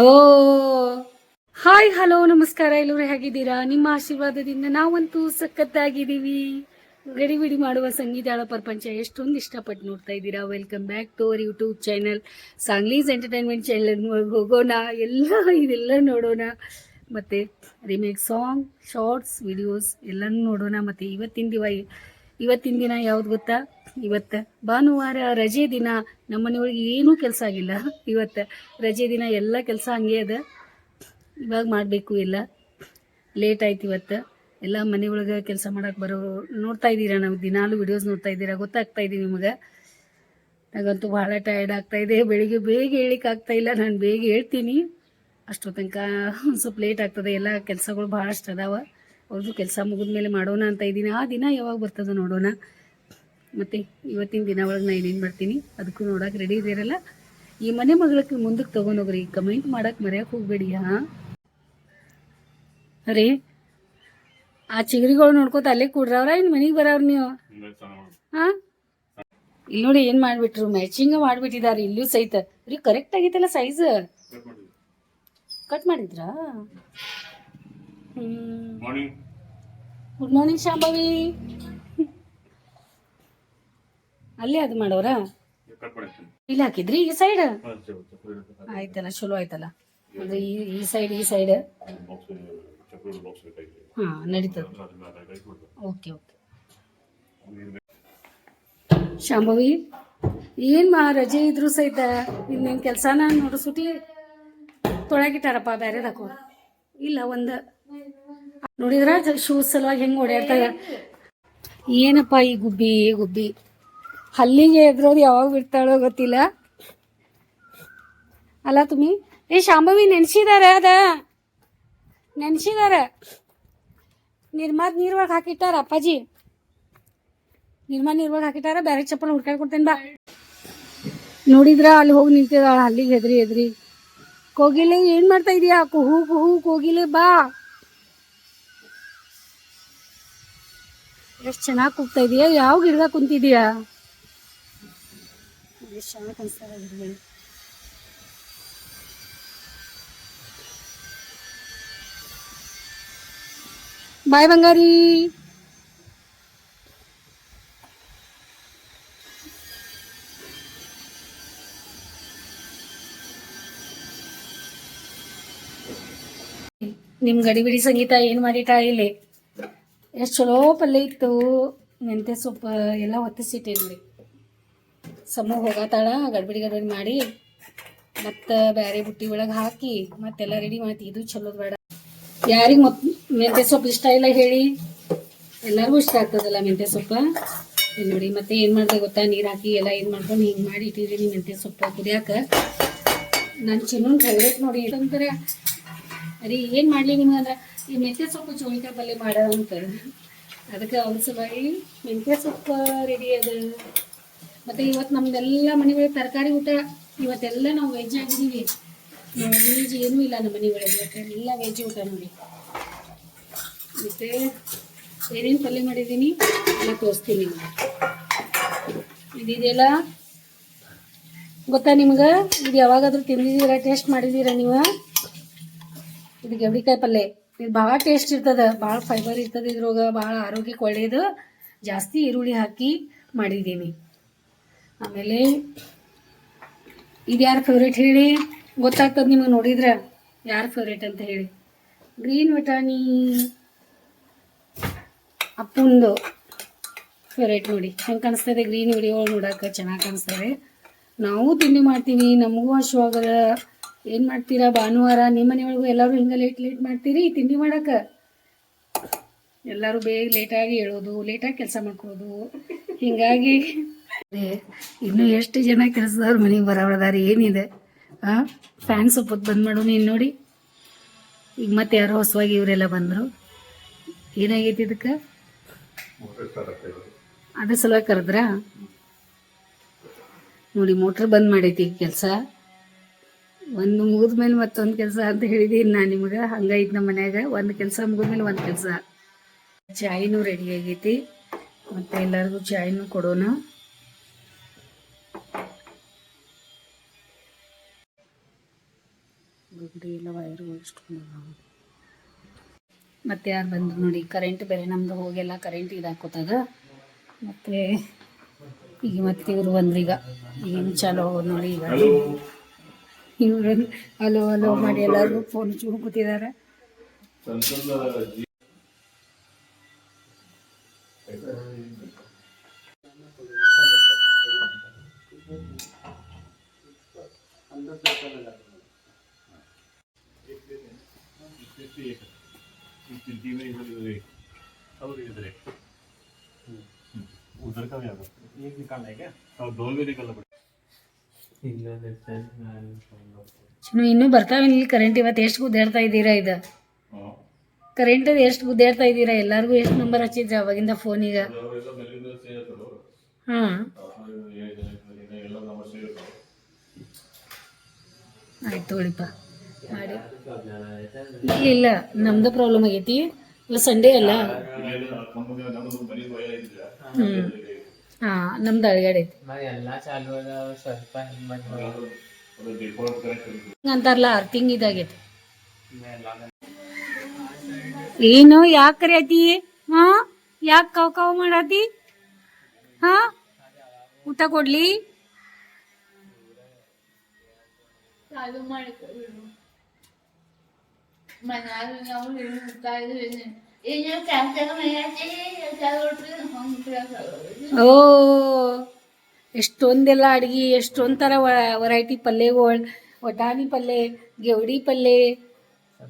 ಓ hi hello ನಮಸ್ಕಾರ ಎಲ್ಲರೂ ಹೇಗಿದ್ದೀರಾ ನಿಮ್ಮ ಆಶೀರ್ವಾದದಿಂದ ನಾವಂತೂ ಸಖತ್ತಾಗಿದ್ದೀವಿ ಗಡಿಬಿಡಿ ಮಾಡುವ ಸಂಗೀತಾಳ ಪ್ರಪಂಚ ಎಷ್ಟೊಂದು ಇಷ್ಟಪಟ್ಟು ನೋಡ್ತಾ ಇದ್ದೀರಾ welcome back to our YouTube channel ಸಾಂಗ್ಲೀಸ್ entertainment channel ಹೋಗೋಣ ಎಲ್ಲ ಇದೆಲ್ಲ ನೋಡೋಣ ಮತ್ತು ರಿಮೇಕ್ ಸಾಂಗ್ ಶಾರ್ಟ್ಸ್ ವಿಡಿಯೋಸ್ ಎಲ್ಲನೂ ನೋಡೋಣ ಮತ್ತು ಇವತ್ತಿನ ದಿವ ಇವತ್ತಿನ ದಿನ ಯಾವ್ದು ಗೊತ್ತಾ? ಇವತ್ತು ಭಾನುವಾರ ರಜೆ ದಿನ. ನಮ್ಮ ಮನೆಯೊಳಗೆ ಏನೂ ಕೆಲಸ ಆಗಿಲ್ಲ. ಇವತ್ತು ರಜೆ ದಿನ ಎಲ್ಲ ಕೆಲಸ ಹಂಗೆ ಅದ. ಇವಾಗ ಮಾಡಬೇಕು ಎಲ್ಲ ಲೇಟ್ ಆಯ್ತು ಇವತ್ತು. ಎಲ್ಲ ಮನೆ ಒಳಗೆ ಕೆಲಸ ಮಾಡಕ್ಕೆ ಬರೋ ನೋಡ್ತಾ ಇದ್ದೀರಾ ನಾವು? ದಿನಾಲು ವಿಡಿಯೋಸ್ ನೋಡ್ತಾ ಇದ್ದೀರಾ? ಗೊತ್ತಾಗ್ತಾ ಇದೆ ನಿಮಗೆ. ನನಗಂತೂ ಭಾಳ ಟಯರ್ಡ್ ಆಗ್ತಾ ಇದೆ. ಬೆಳಿಗ್ಗೆ ಬೇಗ ಹೇಳಿಕ್ಕೆ ಆಗ್ತಾ ಇಲ್ಲ. ನಾನು ಬೇಗ ಹೇಳ್ತೀನಿ. ಅಷ್ಟೊತ್ತನಕ ತನಕ ಒಂದು ಸ್ವಲ್ಪ ಲೇಟ್ ಆಗ್ತದೆ. ಎಲ್ಲ ಕೆಲಸಗಳು ಭಾಳಷ್ಟು ಅದಾವ. ಅವ್ರದ್ದು ಕೆಲಸ ಮುಗಿದ ಮೇಲೆ ಮಾಡೋಣ ಅಂತ ಇದ್ದೀನಿ. ಆ ದಿನ ಯಾವಾಗ ಬರ್ತದೆ ನೋಡೋಣ. ಮತ್ತು ಇವತ್ತಿನ ದಿನ ಒಳಗೆ ನಾನು ಏನೇನು ಮಾಡ್ತೀನಿ? ಅದಕ್ಕೂ ನೋಡೋಕೆ ರೆಡಿ ಇದ್ದೀರಲ್ಲ? ಈ ಮನೆ ಮಗಳಕ್ಕೆ ಮುಂದಕ್ಕೆ ತೊಗೊಂಡೋಗ್ರಿ. ಕಮೆಂಟ್ ಮಾಡೋಕೆ ಮರೆಯೋಕೆ ಹೋಗ್ಬೇಡಿ ಹಾಂ? ರೀ ಆ ಚಿಗರಿಗಳು ನೋಡ್ಕೋತ ಅಲ್ಲೇ ಕೂಡ್ರವ್ರ? ಇನ್ನು ಮನೆಗೆ ಬರವ್ರ ನೀವು? ಹಾಂ? ಇಲ್ಲಿ ನೋಡಿ ಏನು ಮಾಡಿಬಿಟ್ರು? ಮ್ಯಾಚಿಂಗ್ ಮಾಡಿಬಿಟ್ಟಿದ್ದಾರೆ ಇಲ್ಲೂ ಸಹಿತ. ರೀ ಕರೆಕ್ಟ್ ಆಗೈತಲ್ಲ ಸೈಜ್ ಕಟ್ ಮಾಡಿದ್ರಾ? Morning good morning Shambhavi. ಅಲ್ಲೇ ಅದು ಮಾಡೋರಾ? ಇಲ್ಲಿ ಹಾಕಿದ್ರಿ? ಈ ಸೈಡ್ ಆಯ್ತಲ್ಲ ಚಲೋ ಆಯ್ತಲ್ಲ. ಅಂದ್ರೆ ಈ ಈ ಸೈಡ್ ಈ ಸೈಡ್ ಹಾ ನಡೀತದ. ಓಕೆ ಓಕೆ ಶಾಂಭವಿ ಏನ್ ಮಾ ರಜೆ ಇದ್ರು ಸಹಿತ ಇನ್ನೇನ್ ಕೆಲಸನ ನೋಡು ಸುಟಿ ತೊಳಗಿಟ್ಟಾರಪ್ಪ ಬೇರೆ ಹಾಕೋ ಇಲ್ಲ ಒಂದು ನೋಡಿದ್ರ ಶೂಸ್ ಸಲುವಾಗಿ ಹೆಂಗೆ ಓಡಾಡ್ತಾಗ ಏನಪ್ಪ ಈ ಗುಬ್ಬಿ ಗುಬ್ಬಿ? ಹಲ್ಲಿಗೆ ಎದ್ರೋದು ಯಾವಾಗ ಬಿಡ್ತಾಳೋ ಗೊತ್ತಿಲ್ಲ. ಅಲ್ಲ ತುಮಿ, ಏ ಶಾಂಭವಿ ನೆನ್ಸಿದಾರ ಅದ? ನೆನ್ಸಿದಾರ. ನಿರ್ಮಾದ್ ನೀರ್ವಾಗ ಹಾಕಿಟ್ಟಾರ ಅಪ್ಪಾಜಿ? ನಿರ್ಮಾ ನೀರ್ವಾಗ ಹಾಕಿಟ್ಟಾರ? ಬೇರೆ ಚಪ್ಪಲ್ ಹುಡ್ಕಾಡ್ ಕೊಡ್ತೇನೆ ಬಾ. ನೋಡಿದ್ರ ಅಲ್ಲಿ ಹೋಗಿ ನಿಂತಿದ್ದಾಳ ಹಲ್ಲಿಗೆ ಹೆದ್ರಿ ಹೆದ್ರಿ. ಕೋಗಿಲೆ ಏನ್ ಮಾಡ್ತಾ ಇದೀಯಾ? ಕುಹು ಕುಹು, ಕೋಗಿಲೆ ಬಾ. ಎಷ್ಟು ಚೆನ್ನಾಗಿ ಕೂಗ್ತಾ ಇದೀಯಾ? ಯಾವ ಗಿಡದಾಗ ಕುಂತಿದೀಯಾ? ಎಷ್ಟು ಚೆನ್ನಾಗಿ ಗಿಡಗಳು ಬಾಯ್ ಬಂಗಾರಿ. ನಿಮ್ ಗಡಿಬಿಡಿ ಸಂಗೀತ ಏನ್ ಮಾಡಿಟ ಇಲ್ಲಿ? ಎಷ್ಟು ಚಲೋ ಪಲ್ಯ ಇತ್ತು. ಮೆಂತ್ಯ ಸೊಪ್ಪು ಎಲ್ಲ ಹೊತ್ತಿಸಿಟ್ಟೆ ನೋಡಿ ಸಮ ಹೋಗತ್ತಾಳ ಗಡ್ಬಿಡಿ ಗಡ್ಬಿಡಿ ಮಾಡಿ. ಮತ್ತು ಬೇರೆ ಬುಟ್ಟಿ ಒಳಗೆ ಹಾಕಿ ಮತ್ತೆಲ್ಲ ರೆಡಿ ಮಾಡ್ತಿ. ಇದು ಚಲೋದು ಬೇಡ. ಯಾರಿಗೆ ಮತ್ ಮೆಂತ್ಯ ಸೊಪ್ಪು ಇಷ್ಟ ಇಲ್ಲ ಹೇಳಿ. ಎಲ್ಲರಿಗೂ ಇಷ್ಟ ಆಗ್ತದಲ್ಲ ಮೆಂತ್ಯ ಸೊಪ್ಪು. ಇಲ್ಲಿ ನೋಡಿ ಮತ್ತೆ ಏನು ಮಾಡಿದೆ ಗೊತ್ತಾ? ನೀರು ಹಾಕಿ ಎಲ್ಲ ಇದು ಮಾಡ್ಕೊಂಡು ಹಿಂಗೆ ಮಾಡಿ ಇಟ್ಟಿದ್ದೀನಿ ಮೆಂತ್ಯ ಸೊಪ್ಪು ಕುದಿಯಾಕ. ನಾನು ಚಿನ್ನೊಂದು ಫೇವ್ರೇಟ್ ನೋಡಿ ಅಂತಾರೆ ಅರಿ ಏನು ಮಾಡಲಿ ನಿಮ್ಗೆ ಅಂದ್ರೆ ಈ ಮೆಂತ್ಯ ಸೊಪ್ಪು ಚೋಳಿಕಾಯಿ ಪಲ್ಯ ಮಾಡ ಅಂತ. ಅದಕ್ಕೆ ಅವ್ರ ಸಲುವಾಗಿ ಮೆಂತ್ಯ ಸೊಪ್ಪು ರೆಡಿ ಅದ. ಮತ್ತು ಇವತ್ತು ನಮ್ದೆಲ್ಲ ಒಳಗೆ ತರಕಾರಿ ಊಟ, ಇವತ್ತೆಲ್ಲ ನಾವು ವೆಜ್ ಆಗಿದ್ದೀವಿ. ವೆಜ್ ಏನೂ ಇಲ್ಲ ನಮ್ಮ ಮನೆ ಒಳಗೆ ಇವತ್ತೆಲ್ಲ ವೆಜ್ ಊಟ ನೋಡಿ. ಮತ್ತೆ ಏನೇನು ಪಲ್ಯ ಮಾಡಿದ್ದೀನಿ ಎಲ್ಲ ತೋರಿಸ್ತೀನಿ ಇದೆಲ್ಲ ಗೊತ್ತಾ ನಿಮ್ಗೆ? ಇದು ಯಾವಾಗಾದ್ರೂ ತಿಂದಿದ್ದೀರಾ ಟೇಸ್ಟ್ ಮಾಡಿದ್ದೀರಾ ನೀವು? ಇದು ಗೆವಡಿಕಾಯಿ ಪಲ್ಯ. ಇದು ಭಾಳ ಟೇಸ್ಟ್ ಇರ್ತದೆ, ಭಾಳ ಫೈಬರ್ ಇರ್ತದೆ ಇದ್ರೊಳಗೆ ಭಾಳ ಆರೋಗ್ಯಕ್ಕೆ ಒಳ್ಳೆಯದು ಜಾಸ್ತಿ ಈರುಳ್ಳಿ ಹಾಕಿ ಮಾಡಿದ್ದೀನಿ. ಆಮೇಲೆ ಇದು ಯಾರು ಫೇವ್ರೇಟ್ ಹೇಳಿ? ಗೊತ್ತಾಗ್ತದೆ ನಿಮಗೆ ನೋಡಿದ್ರೆ? ಯಾರು ಫೇವ್ರೇಟ್ ಅಂತ ಹೇಳಿ. ಗ್ರೀನ್ ಬಟಾಣಿ ಅಪ್ಪಂದು ಫೇವ್ರೇಟ್ ನೋಡಿ. ಹೆಂಗೆ ಕಾಣಿಸ್ತದೆ ಗ್ರೀನ್ ವಿಡಿಯೋ ನೋಡೋಕೆ? ಚೆನ್ನಾಗಿ ಕಾಣಿಸ್ತದೆ. ನಾವು ತಿಂಡಿ ಮಾಡ್ತೀವಿ, ನಮಗೂ ಹಶ್ವಾಗದ ಏನು ಮಾಡ್ತೀರಾ ಭಾನುವಾರ? ನಿಮ್ಮ ಮನೆಯೊಳಗೂ ಎಲ್ಲರೂ ಹಿಂಗೆ ಲೇಟ್ ಲೇಟ್ ಮಾಡ್ತೀರಿ? ತಿಂಡಿ ಮಾಡಕ ಎಲ್ಲರೂ ಬೇಗ ಲೇಟಾಗಿ ಹೇಳೋದು ಲೇಟಾಗಿ ಕೆಲಸ ಮಾಡ್ಕೊಳೋದು. ಹಿಂಗಾಗಿ ಇನ್ನು ಎಷ್ಟು ಜನ ಕೆಲಸದವ್ರು ಮನೆಗೆ ಬರೋದಾರೆ ಏನಿದೆ? ಹಾಂ ಫ್ಯಾನ್ ಸ್ವಲ್ಪ ಬಂದ್ ಮಾಡು ನೀನು ನೋಡಿ. ಈಗ ಮತ್ತೆ ಯಾರೋ ಹೊಸವಾಗಿ ಇವರೆಲ್ಲ ಬಂದರು. ಏನಾಗೈತಿ ಇದಕ್ಕೆ? ಅದ್ರ ಸಲ ಕರೆದ್ರಾ? ನೋಡಿ ಮೋಟ್ರ್ ಬಂದ್ ಮಾಡೈತಿ ಈಗ ಕೆಲಸ. ಒಂದು ಮುಗಿದ ಮೇಲೆ ಮತ್ತೊಂದು ಕೆಲಸ ಅಂತ ಹೇಳಿದೀನಿ ನಾನು ನಿಮಗೆ. ಹಂಗೈತೆ ನಮ್ಮ ಮನ್ಯಾಗ. ಒಂದು ಕೆಲಸ ಮುಗಿದ್ಮೇಲೆ ಒಂದು ಕೆಲಸ. ಚಾಯ್ನು ರೆಡಿ ಆಗೈತಿ. ಮತ್ತೆ ಎಲ್ಲರಿಗೂ ಚಾಯಿನೂ ಕೊಡೋಣ. ವೈರು ಮತ್ತೆ ಯಾರು ಬಂದ್ರು ನೋಡಿ ಕರೆಂಟ್ ಬೇರೆ, ನಮ್ದು ಹೋಗೆಲ್ಲ ಕರೆಂಟ್ ಇದಾಕೋತದ ಮತ್ತೆ ಈಗ ಮತ್ತೆ ಇವ್ರು ಬಂದ್ರೀಗ ಏನು ಚಾಲೋ ನೋಡಿ ಈಗ. ಇವ್ರು ಹಲೋ ಹಲೋ ಮಾಡಿ ಎಲ್ಲರಿಗೂ ಫೋನ್ ಚೂರು ಕೂತಿದ್ದಾರೆ और इधर है उधर का भी आगा एक निकालना है क्या और दोनों भी निकालना ಶುನು ಇನ್ನೂ ಬರ್ತಾವಿಲ್ಲ ಕರೆಂಟ್ ಇವತ್ತು ಎಷ್ಟು ಗುದ್ದಾಡ್ತಾ ಇದ್ದೀರಾ ಇದು ಕರೆಂಟ್ ಎಷ್ಟು ಗುದ್ದಾಡ್ತಾ ಇದ್ದೀರಾ? ಎಲ್ಲರಿಗೂ ಎಷ್ಟು ನಂಬರ್ ಹಚ್ಚಿದ್ರ ಅವಾಗಿಂದ ಫೋನಿಗೆ ಹಾಂ. ಆಯ್ತು ತೊಳಿಪ್ಪ ಮಾಡಿ. ಇಲ್ಲ ಇಲ್ಲ ನಮ್ದು ಪ್ರಾಬ್ಲಮ್ ಆಗೈತಿ. ಇಲ್ಲ ಸಂಡೇ ಅಲ್ಲ. ಹ್ಞೂ ಹಾಂ ನಮ್ದು ಅಳಗಡೆ ಐತಿ. ಅಂತಾರಲ್ಲ ಅರ್ಥಿಂಗ್ ಇದಾಗೈತಿ. ಏನು ಯಾಕೆ ಕರಿಯತಿ? ಹಾ ಯಾಕೆ ಕಾವ್ ಕಾವ್ ಮಾಡತಿ? ಹಾ ಊಟ ಕೊಡ್ಲಿ? ಚಾಲು ಮಾಡಿಕೊಬಿಡು ಮನ್ಯಾಗ ನಾವು ಹೇಳ್ತಾ ಇದ್ವಿ ಏನು ಕ್ಯಾನ್ಸಲ್ ಮೈಯಾಚಿ ಚಾಲು ಕೊಟ್ರಿ ಹಂಗೆ ಕೇಳ್ಸೋದು ಓ ಎಷ್ಟೊಂದೆಲ್ಲ ಅಡ್ಗಿ ಎಷ್ಟೊಂದು ಥರ ವೆರೈಟಿ ಪಲ್ಯಗಳು ವಟಾಣಿ ಪಲ್ಯ ಗೆವಡಿ ಪಲ್ಯ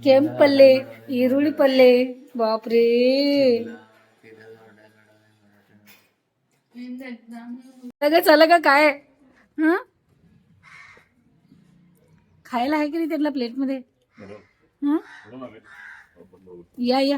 ಕೆಂಪು ಪಲ್ಯ ಈರುಳ್ಳಿ ಪಲ್ಯ ಬಾಪ್ರೇ ನಿಂದ ಎಕ್ಸಾಮ್ सगळं झालं का काय हं खायला आहे की नाही त्यांना प्लेटमध्ये हं या या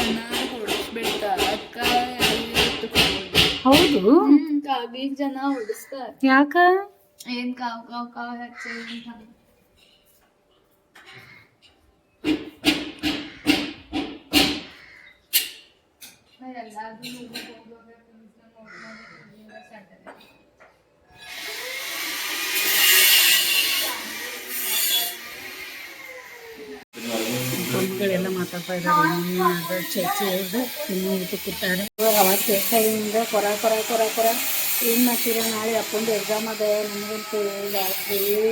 ಬರ್ತಾವ ಜನ ಹೊಡಿಸ್ಬಿಡ್ತಾರ ಅಕ್ಕ ಹೌದು. ಕಾಬೀಗ್ ಜನ ಹೊಡಿಸ್ತಾರ ಯಾಕ? ಏನ್ ಕಾವ್ ಕಾವ್ ಕಾವ್ ಹಚ್ಚಿ ಮಕ್ಕಳೆಲ್ಲ ಇದ್ದಾರೆ. ಇನ್ನು ಕೂತಾರೆ ಇವಾಗ ಅವಾಗ ಕೇಳ್ತಾ ಇಂದ ಕೊರ ಕೊರ ಕೊರ ಕೊರ. ಏನು ಮಾಡ್ತೀರಾ ನಾಳೆ ಅಪ್ಪಂದು ಎಕ್ಸಾಮ್ ಅದ ನಮಗಂತೂ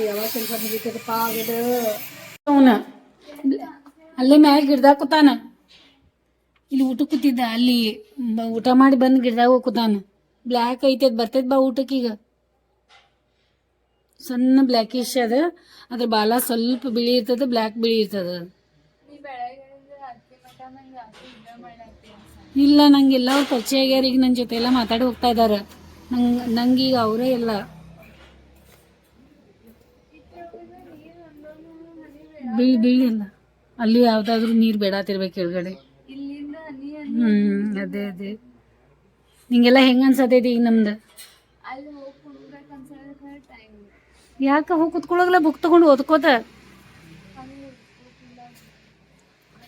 ಯಾವಾಗ ಕೆಲಸ ಮುಗಿತದಪ್ಪ ಆಗದ? ಅವನ. ಅಲ್ಲೇ ಮ್ಯಾಲೆ ಗಿಡ್ದಾಗ ಕೂತಾನ ಇಲ್ಲಿ ಊಟ ಕೂತಿದ್ದ ಅಲ್ಲಿ ಊಟ ಮಾಡಿ ಬಂದು ಗಿಡದಾಗ ಕೂತಾನ. ಬ್ಲ್ಯಾಕ್ ಐತೆ ಅದು ಬರ್ತೈತೆ ಬಾ ಊಟಕ್ಕೀಗ ಸಣ್ಣ ಬ್ಲ್ಯಾಕಿಶ್ ಅದ. ಅದ್ರ ಬಾಲ ಸ್ವಲ್ಪ ಬಿಳಿ ಇರ್ತದ ಬ್ಲ್ಯಾಕ್ ಬಿಳಿ ಇರ್ತದ ನೀ ಬೆಳಗ್ಗೆ ರಾತ್ರಿ ಮಟ ನಂಗೆ ರಾತ್ರಿ ಇದ ಮಾಡತ್ತಿ ಇಲ್ಲ ನಂಗೆ ಎಲ್ಲ ಅವ್ರು ಪರಿಚಯ ಆಗ್ಯಾರ ಈಗ ನನ್ನ ಜೊತೆ ಎಲ್ಲ ಮಾತಾಡಿ ಹೋಗ್ತಾ ಇದ್ದಾರೆ ನಂಗೆ ನಂಗೀಗ ಅವರೇ ಇಲ್ಲ. ಬೀಳ್ ಬೀಳಿಲ್ಲ ಅಲ್ಲಿ ಯಾವ್ದಾದ್ರು ನೀರು ಬೇಡಾತಿರ್ಬೇಕು ಕೆಳಗಡೆ. ಹ್ಮ್ ಅದೇ ಅದೇ. ನಿಂಗೆಲ್ಲ ಹೆಂಗ ಅನ್ಸತೈತಿ ಈಗ ನಮ್ದು? ಯಾಕೆ ಹೋಗಿ ಯಾಕ ಕುತ್ಕೊಳ್ಳೋಗಲ್ಲ ಬುಕ್ ತಗೊಂಡು ಓದ್ಕೋತ?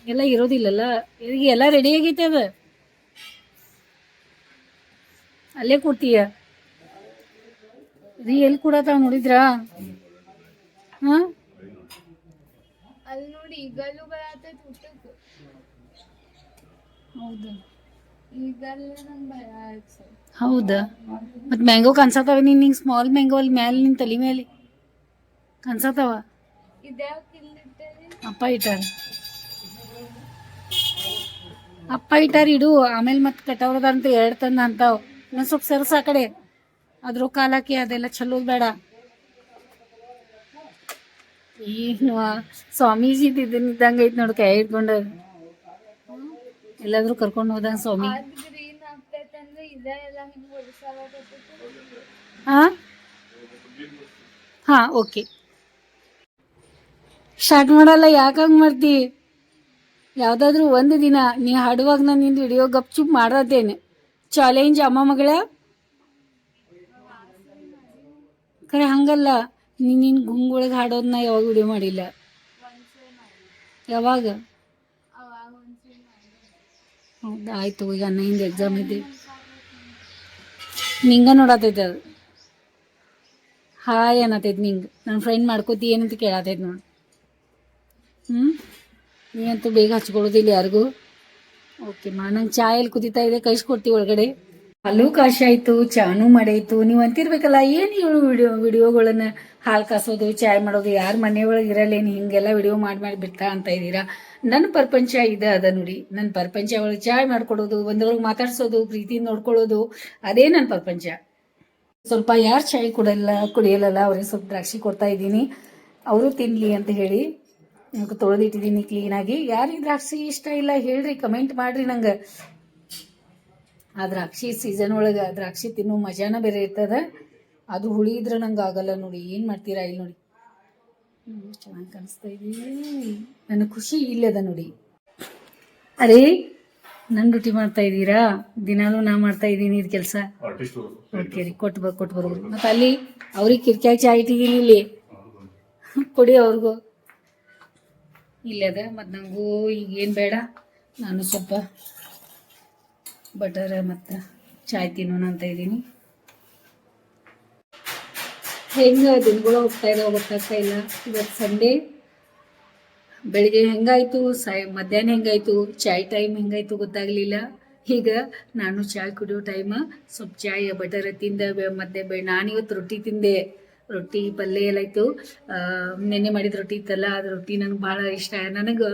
ಎಲ್ಲ ಇರೋದಿಲ್ಲಲ್ಲ. ಈಗ ಎಲ್ಲ ರೆಡಿ ಆಗೈತೆ ಅದ. ಅಲ್ಲೇ ಕೊಡ್ತೀಯ ರೀ ಎಲ್ಲಿ ಕೊಡತ್ತಾವ ನೋಡಿದ್ರಾ? ಹಾ? ಅಲ್ಲಿ ನೋಡಿ ಈಗಲ್ಲೂ ಬರತೈತಿ ಊಟಕ್ಕೆ. ಹೌದಾ. ಈಗಲ್ಲೇ ನಂಗೆ ಭಯ ಆಯ್ತು. ಸರ್ ಹೌದಾ? ಮತ್ತು ಮ್ಯಾಂಗೋ ಕನ್ಸತ್ತಾವ ನೀನು ಹಿಂಗೆ ಸ್ಮಾಲ್ ಮ್ಯಾಂಗೋ ಅಲ್ಲಿ ಮ್ಯಾಲ ನಿನ್ನ ತಲೆ ಮೇಲೆ ಕನ್ಸತ್ತಾವ ಅಪ್ಪ ಇಟ್ಟಾರ. ಅಪ್ಪ ಇಟ್ಟಾರ ಇಡು ಆಮೇಲೆ ಮತ್ತೆ ಅಂತ ಎರಡು ತಂದ ಅಂತಾವ್. ಇನ್ನೊಂದು ಸ್ವಲ್ಪ ಸರ್ಸ ಆ ಕಡೆ. ಅದ್ರ ಕಾಲಕ್ಕೆ ಅದೆಲ್ಲ ಚಲೋ ಬೇಡ. ಏನು ಸ್ವಾಮೀಜಿ ಇದ್ದಂಗ ಐತಿ ನೋಡು ಕೈ ಇಟ್ಕೊಂಡ ಎಲ್ಲಾದ್ರೂ ಕರ್ಕೊಂಡು ಹೋದ ಸ್ವಾಮಿ. ಹಾ ಹಾಂ, ಓಕೆ. ಸ್ಟಾರ್ಟ್ ಮಾಡಲ್ಲ ಯಾಕಂಗ್ ಮಾಡ್ತಿ? ಯಾವುದಾದ್ರೂ ಒಂದು ದಿನ, ನೀ ಹಾಡುವಾಗ ನಾನು ನಿಂದು ವಿಡಿಯೋ ಗಪ್ಚುಪ್ ಮಾಡತ್ತೇನೆ ಚಾಲೆಂಜ್ ಅಮ್ಮ ಮಗಳ? ಖರೆ ಹಂಗಲ್ಲ. ನೀನು ಗುಂಗೊಳಗೆ ಹಾಡೋದನ್ನ ಯಾವಾಗ ವಿಡಿಯೋ ಮಾಡಿಲ್ಲ? ಯಾವಾಗ? ಹೌದಾ, ಆಯ್ತು, ಈಗ ಅನ್ನ ಹಿಂದೆ ಎಕ್ಸಾಮ್ ಇದೆ. ನಿಂಗ ನೋಡತೈತೆ ಅದು. ಹಾಯ್ ಅನ್ನತೈತೆ ನಿಂಗೆ. ನನ್ನ ಫ್ರೆಂಡ್ ಮಾಡ್ಕೋತಿ ಏನಂತ ಕೇಳತೈತೆ ನೋಡಿ. ಹ್ಞೂ ನೀವಂತೂ ಬೇಗ ಹಚ್ಕೊಳ್ಳೋದಿಲ್ಲ ಯಾರಿಗೂ. ಓಕೆ ನಾನು ನಂಗೆ ಚಾ ಎಲ್ಲಿ ಕುದೀತಾ ಇದೆ ಕಳಿಸ್ಕೊಡ್ತೀವಿ ಒಳಗಡೆ. ಅಲ್ಲೂ ಕಾಶಿ ಆಯ್ತು ಚಾನು ಮಾಡಾಯ್ತು ನೀವು ಅಂತಿರ್ಬೇಕಲ್ಲ, ಏನು ಇವಳು ವಿಡಿಯೋ, ವಿಡಿಯೋಗಳನ್ನ ಹಾಲು ಕಾಸೋದು, ಚಾಯ್ ಮಾಡೋದು? ಯಾರ ಮನೆಯೊಳಗೆ ಇರಲ್ಲೇನು ಹಿಂಗೆಲ್ಲ ವಿಡಿಯೋ ಮಾಡಿ ಮಾಡಿ ಬಿಡ್ತಾ ಅಂತ ಇದ್ದೀರಾ? ನನ್ನ ಪ್ರಪಂಚ ಇದೆ ಅದ ನೋಡಿ. ನನ್ನ ಪ್ರಪಂಚ ಒಳಗೆ ಚಾಯ್ ಮಾಡ್ಕೊಡೋದು ಬಂದವ್ರಿಗೆ ಮಾತಾಡ್ಸೋದು ಪ್ರೀತಿ ನೋಡ್ಕೊಳ್ಳೋದು, ಅದೇ ನನ್ನ ಪ್ರಪಂಚ. ಸ್ವಲ್ಪ ಯಾರು ಚಾಯ್ ಕೊಡಲ್ಲ ಕುಡಿಯಲ್ಲ ಅವ್ರಿಗೆ ಸ್ವಲ್ಪ ದ್ರಾಕ್ಷಿ ಕೊಡ್ತಾ ಇದ್ದೀನಿ. ಅವರು ತಿನ್ಲಿ ಅಂತ ಹೇಳಿ. ತೊಳೆದಿಟ್ಟಿದ್ದೀನಿ ಕ್ಲೀನಾಗಿ ಯಾರಿಗೆ ದ್ರಾಕ್ಷಿ ಇಷ್ಟ ಇಲ್ಲ ಹೇಳ್ರಿ ಕಮೆಂಟ್ ಮಾಡ್ರಿ ನಂಗೆ. ಆ ದ್ರಾಕ್ಷಿ ಸೀಸನ್ ಒಳಗೆ ದ್ರಾಕ್ಷಿ ತಿನ್ನೋ ಮಜಾನ ಬೇರೆ ಇರ್ತದ. ಅದು ಹುಳಿ ಇದ್ರೆ ನಂಗೆ ಆಗಲ್ಲ ನೋಡಿ ಏನು ಮಾಡ್ತೀರಾ ಇಲ್ಲಿ ನೋಡಿ. ಚೆನ್ನಾಗಿ ಕಾಣಿಸ್ತಾ ಇದ್ದೀನಿ ನನ್ನ ಖುಷಿ ಇಲ್ಲದ ನೋಡಿ. ಅರೇ ನನ್ನ ಡ್ಯೂಟಿ ಮಾಡ್ತಾ ಇದ್ದೀರಾ? ದಿನಾಲೂ ನಾ ಮಾಡ್ತಾ ಇದ್ದೀನಿ ಇದು ಕೆಲಸ. ಓಕೆ ರೀ ಕೊಟ್ಟು ಬ ಕೊಟ್ಟು ಬರ್ಬೋದು ಮತ್ತು ಅಲ್ಲಿ ಅವ್ರಿಗೆ ಕಿರ್ಕ್ಯಾಗ ಚಾ ಇಟ್ಟಿದ್ದೀನಿ ಇಲ್ಲಿ. ಕೊಡಿ ಅವ್ರಿಗೂ. ಇಲ್ಲದ ಮತ್ತು ನನಗೂ ಈಗ ಏನು ಬೇಡ. ನಾನು ಸ್ವಲ್ಪ ಬಟರ್ ಮತ್ತು ಚಾಯ್ ತಿನ್ನೋಣ ಅಂತ ಇದ್ದೀನಿ. ಹೆಂಗೆ ದಿನಗಳು ಹೋಗ್ತಾ ಇದಾವೆ ಗೊತ್ತಾಗ್ತಾ ಇಲ್ಲ. ಇವತ್ತು ಸಂಡೇ ಬೆಳಿಗ್ಗೆ ಹೆಂಗಾಯ್ತು? ಸಾಯ್ ಮಧ್ಯಾಹ್ನ ಹೆಂಗಾಯ್ತು? ಚಾಯ್ ಟೈಮ್ ಹೆಂಗಾಯ್ತು ಗೊತ್ತಾಗಲಿಲ್ಲ. ಈಗ ನಾನು ಚಾಯ್ ಕುಡಿಯೋ ಟೈಮ್ ಸ್ವಲ್ಪ ಚಾಯ್ ಬಟರ್ ತಿಂದೆ, ಮತ್ತೆ ನಾನಿವತ್ತು ರೊಟ್ಟಿ ತಿಂದೆ. ರೊಟ್ಟಿ ಪಲ್ಯ ಎಲ್ಲ ಇತ್ತು ನೆನ್ನೆ ಮಾಡಿದ ರೊಟ್ಟಿ ಇತ್ತಲ್ಲ, ಅದು ರೊಟ್ಟಿ ನನಗೆ ಭಾಳ ಇಷ್ಟ. ನನಗೆ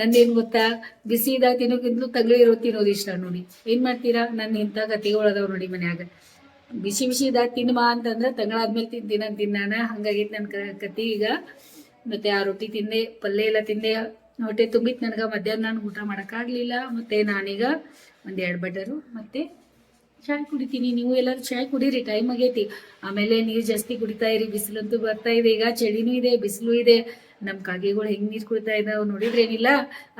ನಂದೇನು ಗೊತ್ತಾ, ಬಿಸಿ ಇದಾಗ ತಿನ್ನೋಕ್ಕಿಂತಲೂ ತಗಲಿ ಇರೋ ತಿನ್ನೋದು ಇಷ್ಟ ನೋಡಿ. ಏನು ಮಾಡ್ತೀರಾ? ನನ್ನ ಇಂಥ ಕತಿಗಳದಾವ ನೋಡಿ ಮನ್ಯಾಗ. ಬಿಸಿ ಬಿಸಿ ಇದಾಗ ತಿನ್ಬಾ ಅಂತಂದ್ರೆ ತಗಳಾದ್ಮೇಲೆ ತಿಂತೀನಿ ಅಂತ ತಿನ್ನಾನ ಹಂಗಾಗೈತೆ ನನ್ನ ಕತಿ ಈಗ. ಮತ್ತೆ ಆ ರೊಟ್ಟಿ ತಿಂದೆ ಪಲ್ಯ ಎಲ್ಲ ತಿಂದೆ, ಹೊಟ್ಟೆ ತುಂಬಿತ್ತು ನನಗೆ ಮಧ್ಯಾಹ್ನ ನಾನು ಊಟ ಮಾಡೋಕ್ಕಾಗಲಿಲ್ಲ ಮತ್ತು ನಾನೀಗ ಒಂದು ಎರಡು ಬಟರು, ಮತ್ತು ಚಾಯ್ ಕುಡಿತೀನಿ, ನೀವು ಎಲ್ಲರೂ ಚಾಯ್ ಕುಡೀರಿ ಟೈಮ್ ಆಗೈತಿ. ಆಮೇಲೆ ನೀರು ಜಾಸ್ತಿ ಕುಡಿತಾ ಇರಿ, ಬಿಸಿಲಂತೂ ಬರ್ತಾ ಇದೆ, ಈಗ ಚಳಿನೂ ಇದೆ, ಬಿಸಿಲು ಇದೆ. ನಮ್ಮ ಕಾಗೆಗಳು ಹೆಂಗೆ ನೀರು ಕುಡಿತಾ ಇದ್ದಾವೆ ನೋಡಿದ್ರೇನಿಲ್ಲ?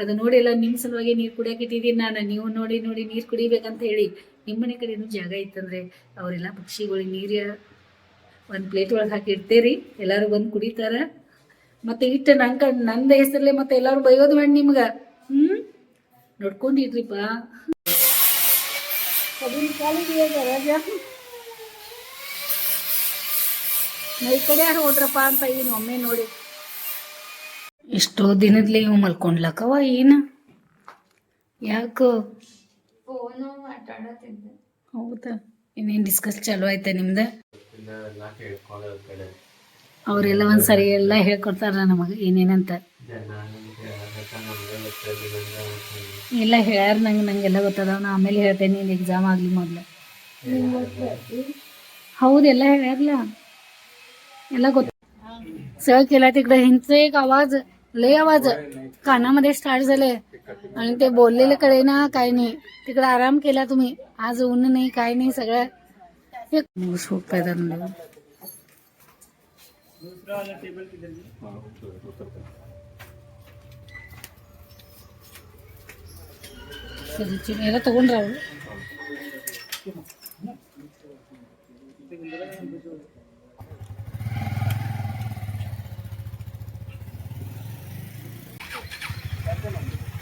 ಅದು ನೋಡಿಲ್ಲ ನಿಮ್ಮ ಸಲುವಾಗಿ ನೀರು ಕುಡಿಯಕ್ಕೆ ಇಟ್ಟಿದ್ದೀನಿ ನಾನು. ನೀವು ನೋಡಿ ನೋಡಿ ನೀರು ಕುಡಿಬೇಕಂತ ಹೇಳಿ ನಿಮ್ಮ ಮನೆ ಕಡೆನೂ ಜಾಗ ಇತ್ತಂದ್ರೆ ಅವರೆಲ್ಲ ಪಕ್ಷಿಗಳಿಗೆ ನೀರು ಒಂದು ಪ್ಲೇಟ್ ಒಳಗೆ ಹಾಕಿ ಇಡ್ತೇರಿ. ಎಲ್ಲರೂ ಬಂದು ಕುಡಿತಾರ. ಮತ್ತೆ ಇಟ್ಟು ನನ್ನ ಕಣ್, ನಂದು ಹೆಸರಲ್ಲೇ ಮತ್ತೆ ಎಲ್ಲರೂ ಬೈಯೋದು ಬೇಡ ನಿಮ್ಗೆ. ಹ್ಞೂ ನೋಡ್ಕೊಂಡಿಡ್ರಿಪ್ಪ ಕಬಿನ ಕಾಲಿಗೆ ರಜಾ ನಾ ಈ ಕಡೆ ಯಾರು ಹೋದ್ರಪ್ಪ ಅಂತ ಏನು ಒಮ್ಮೆ ನೋಡಿ. ಎಷ್ಟೋ ದಿನದ್ಲಿ ಇವು ಮಲ್ಕೊಂಡ್ಲಕ್ಕವ ಏನು? ಯಾಕೋ? ಫೋನು ಮಾತಾಡತ್ತಿದ್ದೆ. ಹೌದಾ? ಇನ್ನೇನು ಡಿಸ್ಕಸ್ ಚಾಲು ಆಯ್ತಾ ನಿಮ್ದು? ಅವರೆಲ್ಲ ಒಂದು ಸರಿ ಎಲ್ಲ ಹೇಳ್ಕೊಡ್ತಾರ ನಮಗೆ ಏನೇನಂತ. ಇಲ್ಲ ಹೇಳ್ಯಾರ ನಂಗೆ ನಂಗೆಲ್ಲ ಗೊತ್ತದ. ನಾ ಆಮೇಲೆ ಹೇಳ್ತೇನೆ ನೀನು ಎಕ್ಸಾಮ್ ಆಗ್ಲಿ ಮೊದಲು. ಹೌದು ಎಲ್ಲ ಹೇಳ್ಯಾರಲ್ಲ ಎಲ್ಲ ಗೊತ್ತ सगळं केला तिकडे ह्यांचं एक आवाज लय आवाज कानामध्ये स्टार्ट झाले आणि ते बोललेले कळे ना काय नाही तिकडे आराम केला तुम्ही आज ऊन नाही काय नाही सगळं हे शोक पैदा ಸರಿ ಚಿನ್ನ ಎಲ್ಲ ತಗೊಂಡ್ರ ಅವರು.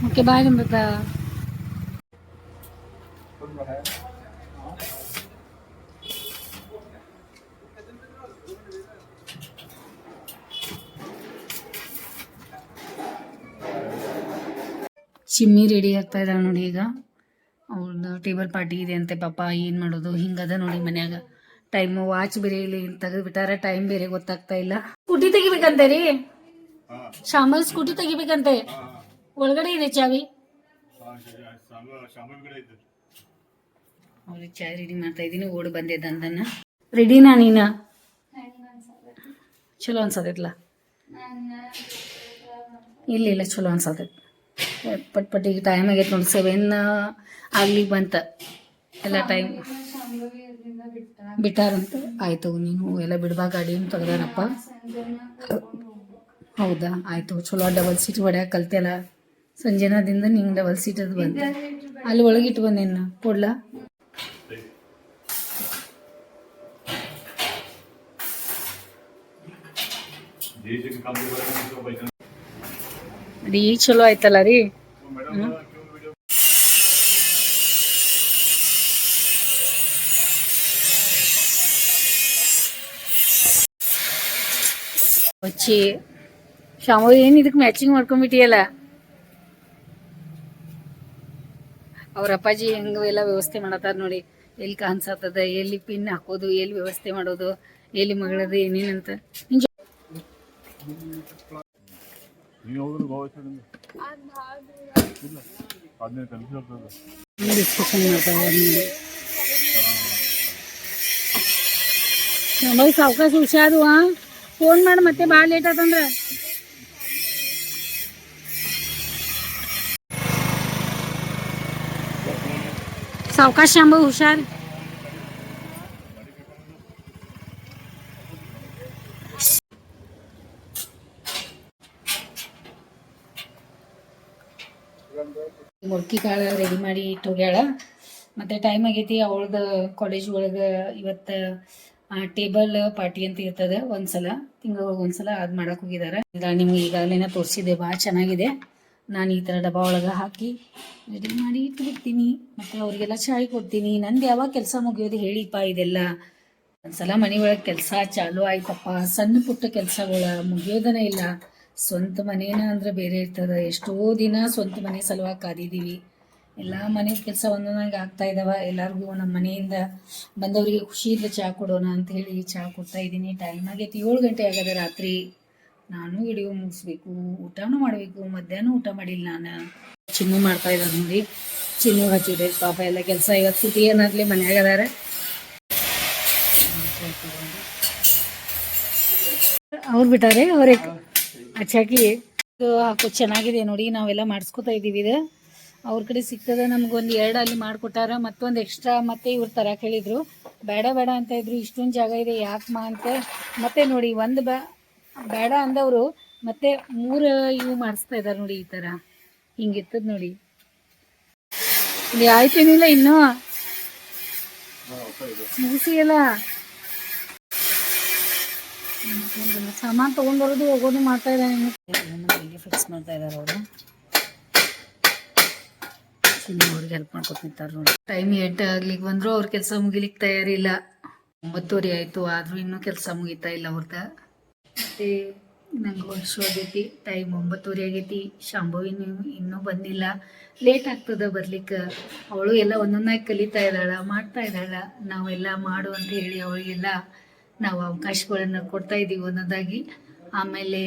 Okay bye Namrata Chimmi ready ಆಗ್ತಾ ಇದ್ದಾಳೆ ನೋಡಿ ಈಗ. ಅವ್ರದ್ದು ಟೇಬಲ್ ಪಾರ್ಟಿ ಇದೆ ಅಂತೆ ಪಾಪ, ಏನು ಮಾಡೋದು? ಹಿಂಗದ ನೋಡಿ ಮನ್ಯಾಗ. ಟೈಮ್ ವಾಚ್ ಬೇರೆ ಇಲ್ಲಿ ತೆಗೆದು ಬಿಟ್ಟಾರ ಟೈಮ್ ಬೇರೆ ಗೊತ್ತಾಗ್ತಾ ಇಲ್ಲ. ಸ್ಕೂಟಿ ತೆಗಿಬೇಕಂತೆ ರೀ? ಶಾಮಲ್ ಸ್ಕೂಟಿ ತೆಗಿಬೇಕಂತೆ? ಒಳಗಡೆ ಇದೆ ಚಾವಿ? ಅವ್ರಿಗೆ ಚಾ ರೆಡಿ ಮಾಡ್ತಾ ಇದ್ದೀನಿ, ಓಡ್ ಬಂದೆ ದಂದನ ರೆಡಿನಾ ನೀನ? ಚಲೋ ಅನ್ಸತೈತ್ಲ? ಇಲ್ಲ ಇಲ್ಲ, ಚಲೋ ಅನ್ಸತೈತಿ. ಪಟ್ ಪಟ್ ಟೈಮ್ ಆಗೈತೆ ನೋಡಿ ಸೆವೆನ್ ಆಗ್ಲಿ ಬಂತ. ಎಲ್ಲ ಟೈಮ್ ಬಿಟ್ಟಾರಂತ. ಆಯ್ತು ನೀನು ಎಲ್ಲ ಬಿಡ್ಬಾ ಗಾಡಿನ ತೆಗ್ದಾರಪ್ಪ. ಹೌದಾ? ಆಯ್ತು ಚಲೋ ಡಬಲ್ ಸೀಟ್ ಹೊಡ್ಯಾಕ ಕಲ್ತೆಲ್ಲ ಸಂಜೆನಾದಿಂದ ನಿಂಗೆ ಡಬಲ್ ಸೀಟ್ ಅದು ಬಂತು. ಅಲ್ಲಿ ಒಳಗಿಟ್ಟು ಬಂದೇನ ಕೊಡ್ಲಾ? ರೀ ಚಲೋ ಆಯ್ತಲ್ಲ ರೀ? ಹಚ್ಚಿ ಶಾಮು ಏನ್ ಇದಕ್ ಮ್ಯಾಚಿಂಗ್ ಮಾಡ್ಕೊಂಬಿಟ್ಟಿಯಲ್ಲ? ಅವ್ರ ಅಪ್ಪಾಜಿ ಹೆಂಗ ಎಲ್ಲ ವ್ಯವಸ್ಥೆ ಮಾಡತ್ತಾರ ನೋಡಿ. ಎಲ್ಲಿ ಕಾಣಿಸತ್ತದ, ಎಲ್ಲಿ ಪಿನ್ ಹಾಕೋದು, ಎಲ್ಲಿ ವ್ಯವಸ್ಥೆ ಮಾಡೋದು, ಎಲ್ಲಿ ಮಗಳದು ಏನೇನಂತ. ನೋಡಿ ಶಾಮು ಸಾವ್ಕಾಶ ಹುಷಾರು ಹಾ ಫೋನ್ ಮಾಡಿ ಮತ್ತೆ ಭಾಳ ಲೇಟ್ ಆತಂದ್ರ ಸಾವಕಾಶ ಶಾಂಬ ಹುಷಾರ್ ಮೊಳಕೆ ಕಾಳು ರೆಡಿ ಮಾಡಿ ಇಟ್ಟೋಗ್ಯಾಳ. ಮತ್ತು ಟೈಮ್ ಆಗೈತಿ ಅವಳದ ಕಾಲೇಜ್ ಒಳಗೆ ಇವತ್ತು ಟೇಬಲ್ ಪಾರ್ಟಿ ಅಂತ ಇರ್ತದೆ, ಒಂದ್ಸಲ. ತಿಂಗಳ ಒಂದ್ಸಲ ಅದು ಮಾಡಕ್ಕೆ ಹೋಗಿದ್ದಾರೆ ನಿಮ್ಗೆ ಈಗಾಗಲೇ ತೋರಿಸಿದೆ, ಭಾಳ ಚೆನ್ನಾಗಿದೆ. ನಾನು ಈ ಥರ ಡಬ್ಬ ಒಳಗೆ ಹಾಕಿ ರೆಡಿ ಮಾಡಿ ಇಟ್ಬಿಡ್ತೀನಿ ಮತ್ತು ಅವರಿಗೆಲ್ಲ ಚಾಯ್ ಕೊಡ್ತೀನಿ. ನಂದು ಯಾವಾಗ ಕೆಲಸ ಮುಗಿಯೋದು ಹೇಳಿಪ್ಪ ಇದೆಲ್ಲ. ಒಂದ್ಸಲ ಮನೆ ಒಳಗೆ ಕೆಲಸ ಚಾಲು ಆಯ್ತಪ್ಪ. ಸಣ್ಣ ಪುಟ್ಟ ಕೆಲಸಗಳ ಮುಗಿಯೋದನೇ ಇಲ್ಲ. ಸ್ವಂತ ಮನೇನ ಅಂದ್ರೆ ಬೇರೆ ಇರ್ತದೆ. ಎಷ್ಟೋ ದಿನ ಸ್ವಂತ ಮನೆ ಸಲುವಾಗಿ ಕಾದಿದ್ದೀವಿ. ಎಲ್ಲ ಮನೆ ಕೆಲಸ ಒಂದೊಂದಂಗೆ ಆಗ್ತಾ ಇದಾವ. ಎಲ್ಲರಿಗೂ ನಮ್ಮ ಮನೆಯಿಂದ ಬಂದವರಿಗೆ ಖುಷಿಯಿಂದ ಚಹಾ ಕೊಡೋಣ ಅಂತ ಹೇಳಿ ಚಹಾ ಕೊಡ್ತಾ ಇದ್ದೀನಿ. ಟೈಮ್ ಆಗೈತಿ. ಏಳು ಗಂಟೆ ಆಗದ ರಾತ್ರಿ. ನಾನು ವಿಡಿಯೋ ಮುಗಿಸ್ಬೇಕು. ಊಟನೂ ಮಾಡಬೇಕು. ಮಧ್ಯಾಹ್ನ ಊಟ ಮಾಡಿಲ್ಲ ನಾನು. ಚಿನ್ನು ಮಾಡ್ತಾ ಇದ್ದಾರೆ ನೋಡಿ. ಚಿನ್ನು ಹಚ್ಚಿದೆ. ಪಾಪ ಎಲ್ಲ ಕೆಲಸ ಇವತ್ತು ಸುಟಿ ಏನಾಗಲಿ ಮನ್ಯಾಗ ಅದಾರ. ಅವ್ರು ಬಿಟ್ಟಾರೆ? ಅವ್ರೆ ಹಚ್ಚಾಕಿ ಇದು ಹಾಕೋ ಚೆನ್ನಾಗಿದೆ ನೋಡಿ ನಾವೆಲ್ಲ ಮಾಡಿಸ್ಕೊತಾ ಇದ್ದೀವಿ ಇದು. ಅವ್ರ ಕಡೆ ಸಿಗ್ತದೆ ನಮ್ಗೊಂದು ಎರಡು ಅಲ್ಲಿ ಮಾಡಿಕೊಟ್ಟಾರ ಮತ್ತೊಂದು ಎಕ್ಸ್ಟ್ರಾ ಮತ್ತೆ ಇವ್ರು ತರ ಕೇಳಿದ್ರು. ಬೇಡ ಬೇಡ ಅಂತ ಇದ್ರು ಇಷ್ಟೊಂದು ಜಾಗ ಇದೆ ಯಾಕಮ್ಮ ಅಂತ. ಮತ್ತೆ ನೋಡಿ ಒಂದು ಬ ಬೇಡ ಅಂದವರು ಮತ್ತೆ ಮೂರು ಇವು ಮಾಡಿಸ್ತಾ ಇದ್ದಾರೆ ನೋಡಿ ಈ ಥರ ಹಿಂಗಿರ್ತದ ನೋಡಿ. ಇಲ್ಲಿ ಆಯ್ತೇನಿಲ್ಲ ಇನ್ನೂ? ಮುಗಿಸಿಯಲ್ಲ ಸಾಮಾನು ತಗೊಂಡ್ಬರೋದು ಹೋಗೋದು ಮಾಡ್ತಾ ಇದ್ದಾರೆ ಫಿಕ್ಸ್ ಮಾಡ್ತಾ ಇದ್ದಾರೆ ಅವರು. ಅವ್ರಿಗೆ ಹೆಲ್ಪ್ ಮಾಡ್ಕೊತ ನಿಂತಾರೆ ನೋಡಿ. ಟೈಮ್ ಎಂಟು ಆಗ್ಲಿಕ್ಕೆ ಬಂದ್ರು ಅವ್ರ ಕೆಲಸ ಮುಗಿಲಿಕ್ಕೆ ತಯಾರಿಲ್ಲ ಒಂಬತ್ತುವರೆ ಆಯ್ತು ಆದ್ರೂ ಇನ್ನೂ ಕೆಲಸ ಮುಗಿತಾ ಇಲ್ಲ ಅವ್ರದ. ಮತ್ತೆ ನಂಗೆ ವರ್ಷ ಆಗೈತಿ ಟೈಮ್ ಒಂಬತ್ತುವರೆ ಆಗೈತಿ. ಶಾಂಭವಿನ ಇನ್ನೂ ಇನ್ನೂ ಬಂದಿಲ್ಲ. ಲೇಟ್ ಆಗ್ತದ ಬರ್ಲಿಕ್ಕೆ ಅವಳು ಎಲ್ಲ ಒಂದೊಂದಾಗಿ ಕಲಿತಾ ಇದ್ದಾಳ ಮಾಡ್ತಾ ಇದ್ದಾಳ. ನಾವೆಲ್ಲ ಮಾಡು ಅಂತ ಹೇಳಿ ಅವಳಿಗೆಲ್ಲ ನಾವು ಅವಕಾಶಗಳನ್ನು ಕೊಡ್ತಾ ಇದ್ದೀವಿ ಒಂದೊಂದಾಗಿ ಆಮೇಲೆ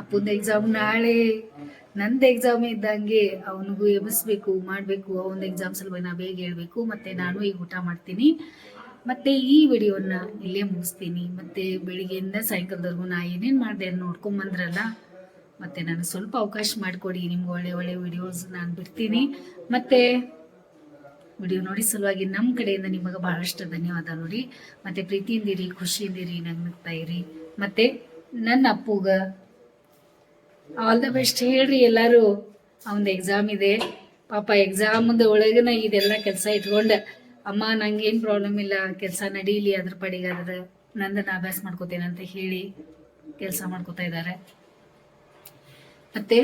ಅಪ್ಪಂದು ಎಕ್ಸಾಮ್ ನಾಳೆ, ನಂದು ಎಕ್ಸಾಮ್ ಇದ್ದಂಗೆ ಅವನಿಗೂ ಎಬ್ಬಿಸ್ಬೇಕು, ಮಾಡಬೇಕು, ಅವನ ಎಕ್ಸಾಮ್ ಸಲುವಾಗಿ ನಾ ಬೇಗ ಹೇಳ್ಬೇಕು, ಮತ್ತು ನಾನು ಈಗ ಊಟ ಮಾಡ್ತೀನಿ. ಮತ್ತು ಈ ವಿಡಿಯೋನ ಇಲ್ಲೇ ಮುಗಿಸ್ತೀನಿ. ಮತ್ತು ಬೆಳಿಗ್ಗೆಯಿಂದ ಸಾಯಂಕಾಲದವರೆಗೂ ನಾ ಏನೇನು ಮಾಡಿದೆ ನೋಡ್ಕೊಂಬಂದ್ರಲ್ಲ, ಮತ್ತು ನಾನು ಸ್ವಲ್ಪ ಅವಕಾಶ ಮಾಡಿಕೊಡಿ, ನಿಮ್ಗೆ ಒಳ್ಳೆ ಒಳ್ಳೆ ವಿಡಿಯೋಸ್ ನಾನು ಬಿಡ್ತೀನಿ. ಮತ್ತು ವಿಡಿಯೋ ನೋಡಿ ಸಲುವಾಗಿ ನಮ್ಮ ಕಡೆಯಿಂದ ನಿಮಗೆ ಬಹಳಷ್ಟು ಧನ್ಯವಾದ ನೋಡಿ. ಮತ್ತೆ ಪ್ರೀತಿಯಿಂದಿರಿ ಖುಷಿಯಿಂದಿರಿ ನಗ್ನಗ್ತಾ ಇರಿ. ಮತ್ತೆ ನನ್ನ ಅಪ್ಪುಗ ಆಲ್ ದ ಬೆಸ್ಟ್ ಹೇಳ್ರಿ ಎಲ್ಲರೂ. ಅವನ ಎಕ್ಸಾಮ್ ಇದೆ. ಪಾಪ ಎಕ್ಸಾಮ್ದ ಒಳಗನ ಇದೆಲ್ಲ ಕೆಲಸ ಇಟ್ಕೊಂಡು, ಅಮ್ಮ, ನಂಗೇನು ಪ್ರಾಬ್ಲಮ್ ಇಲ್ಲ, ಕೆಲಸ ನಡೀಲಿ, ಅದ್ರ ಪಡಿಗೆ ಅದ್ರ ನಂದನ್ನ ಅಭ್ಯಾಸ ಮಾಡ್ಕೋತೇನೆ ಅಂತ ಹೇಳಿ ಕೆಲಸ ಮಾಡ್ಕೋತಾ ಇದ್ದಾರೆ ಮತ್ತೆ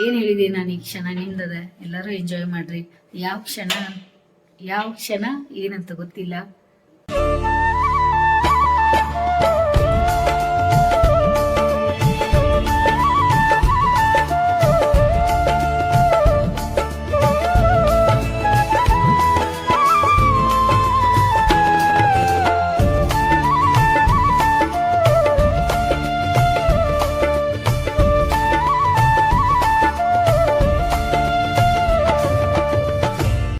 ಏನು ಹೇಳಿದೆ ನಾನು ಈ ಕ್ಷಣ ನಿಂದದ ಎಲ್ಲರೂ ಎಂಜಾಯ್ ಮಾಡ್ರಿ. ಯಾವ ಕ್ಷಣ? ಯಾವ ಕ್ಷಣ? ಏನಂತ ಗೊತ್ತಿಲ್ಲ.